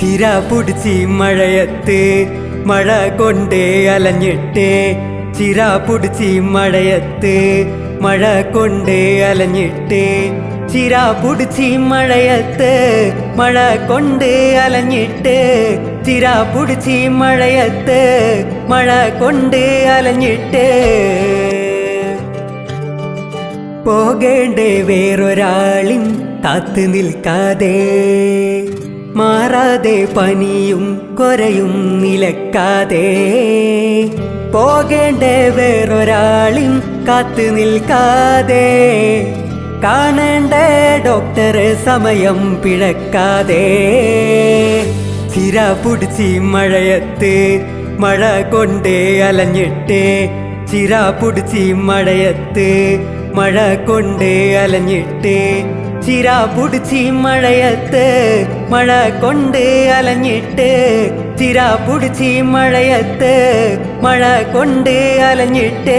ചിര പിടിച്ചി മഴയത്ത് മഴ കൊണ്ടേ അലഞ്ഞിട്ട് ചിര പിടിച്ചി മഴയത്ത് മഴ കൊണ്ടേ അലഞ്ഞിട്ട് ചിര പിടിച്ചി മഴയത്ത് മഴ കൊണ്ട് അലഞ്ഞിട്ട് ചിര പിടിച്ചി മഴയത്ത് മഴ കൊണ്ട് അലഞ്ഞിട്ട്. പോകേണ്ടേ വേറൊരാളിൻ കാത്തു നിൽക്കാതെ മാറാതെ പനിയും കൊരയും നിലക്കാതെ. പോകേണ്ട വേറൊരാളും കാത്തു നിൽക്കാതെ. കാണേണ്ട ഡോക്ടറെ സമയം പിഴക്കാതെ. ചിര പിടിച്ച് മഴയത്ത് മഴ കൊണ്ടേ അലഞ്ഞിട്ട് ചിര പിടിച്ച് മഴയത്ത് മഴ കൊണ്ടേ അലഞ്ഞിട്ട് ചിര പുടിച്ചി മഴയത്ത് മഴ കൊണ്ട് അലഞ്ഞിട്ട് ചിരാ പുടിച്ചി മഴയത്ത് മഴ കൊണ്ട് അലഞ്ഞിട്ട്.